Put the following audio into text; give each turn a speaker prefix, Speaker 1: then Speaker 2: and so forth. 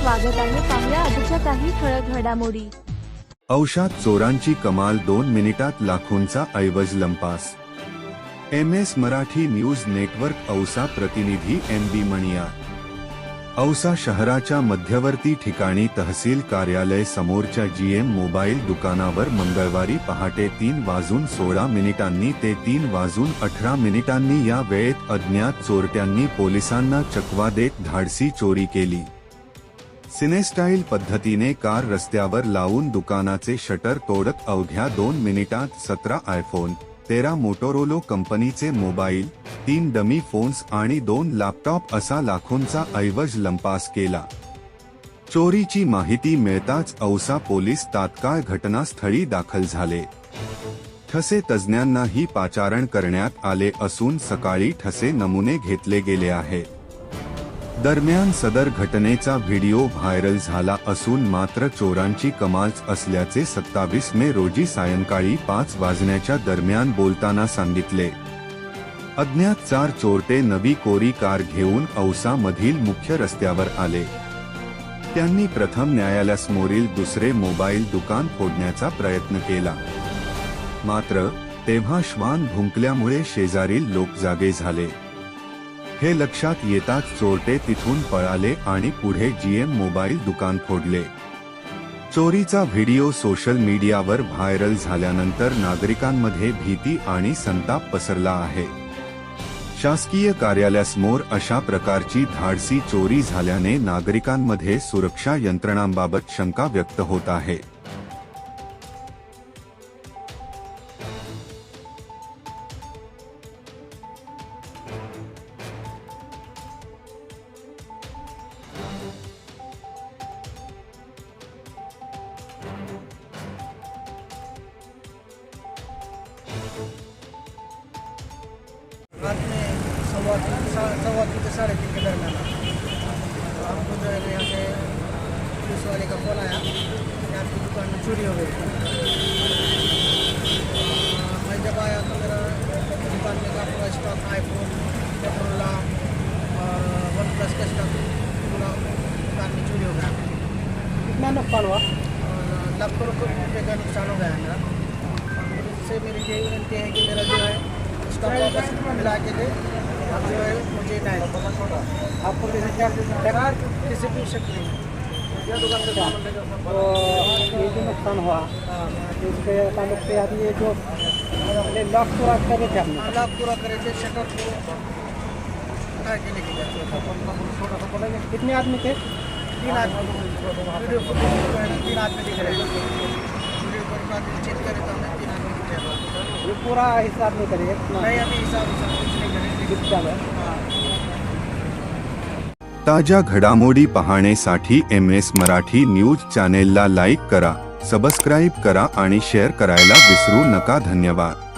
Speaker 1: स्वागत आहे. पाहुया आजच्या काही ठळक घडामोडी.
Speaker 2: औषात चोरांची कमाल दोन मिनिटात लाखोंचा ऐवज लंपास. M S Marathi news network Ausa प्रतिनिधी एम बी मणिया. औसा शहराच्या मध्यवर्ती ठिकाणी तहसील कार्यालय समोरच्या जीएम मोबाईल दुकानावर मंगळवारी पहाटे तीन वाजून सोळा मिनिटांनी ते तीन वाजून अठरा मिनिटांनी या वेळेत अज्ञात चोरट्यांनी पोलिसांना चकवा देत धाडसी चोरी केली. सिनेस्टाईल पद्धतीने कार रस्त्यावर लावून दुकानाचे शटर तोडत अवघ्या दोन मिनिटात सतरा आयफोन तेरा मोटोरोलो कंपनीचे मोबाईल तीन डमी फोन्स आणि दोन लॅपटॉप असा लाखोंचा ऐवज लंपास केला. चोरीची माहिती मिळताच औसा पोलीस तात्काळ घटनास्थळी दाखल झाले. ठसे तज्ज्ञांनाही पाचारण करण्यात आले असून सकाळी ठसे नमुने घेतले गेले आहेत. दरम्यान सदर घटनेचा व्हिडिओ व्हायरल झाला असून मात्र चोरांची कमालच असल्याचे सत्तावीस मे रोजी सायंकाळी पाच वाजण्याच्या दरम्यान बोलताना सांगितले. अज्ञात चार चोरटे नवी कोरी कार घेऊन औसा मधील मुख्य रस्त्यावर आले. त्यांनी प्रथम न्यायालयासमोरील दुसरे मोबाईल दुकान फोडण्याचा प्रयत्न केला. मात्र तेव्हा श्वान भुंकल्यामुळे शेजारील लोक जागे झाले. हे लक्षात येताच चोरटे तिथून पळाले आणि पुढे जीएम मोबाईल दुकान फोडले. चोरीचा व्हिडिओ सोशल मीडियावर व्हायरल झाल्यानंतर नागरिकांमध्ये भीती आणि संताप पसरला आहे. शासकीय कार्यालयासमोर अशा प्रकारची धाडसी चोरी झाल्याने नागरिकांमध्ये सुरक्षा यंत्रणांबाबत शंका व्यक्त होत आहे.
Speaker 3: रात में सवा सवा तीन से साढ़े तीन के दरमियान तो हमको जो है यहाँ से पुलिस वाले का फ़ोन आया आपकी दुकान में चोरी हो गई मैं जब आया तो मेरा दुकान में स्टॉक आईफोन वन प्लस का स्टॉक पूरा दुकान में चोरी हो गया।
Speaker 4: कितना नुकसान हुआ
Speaker 3: लाखों रुपये का नुकसान हो गया मेरा मुझसे मेरी यही विनती है कि मेरा जो है स्टॉक वापस मिला के दे। अब जो है मुझे नहीं
Speaker 4: आपको क्या
Speaker 3: किसी भी शक नहीं। है
Speaker 4: तो ये जो नुकसान हुआ इसके ताल्लुक से अभी ये जो पहले लॉक पूरा करे थे आपने
Speaker 3: लाभ पूरा करे थे शटर को उठा के लेके गए
Speaker 4: कितने आदमी थे?
Speaker 3: तीन आदमी। तीन आदमी दिख रहे हैं।
Speaker 4: पूरा हिसाब नहीं
Speaker 3: नहीं अभी हिसाब कुछ नहीं करेंगे
Speaker 4: कितना है
Speaker 3: हाँ.
Speaker 2: ताज्या घडामोडी पाहण्यासाठी एम एस मराठी न्यूज चॅनेलला लाईक करा सबस्क्राईब करा आणि शेअर करायला विसरू नका. धन्यवाद.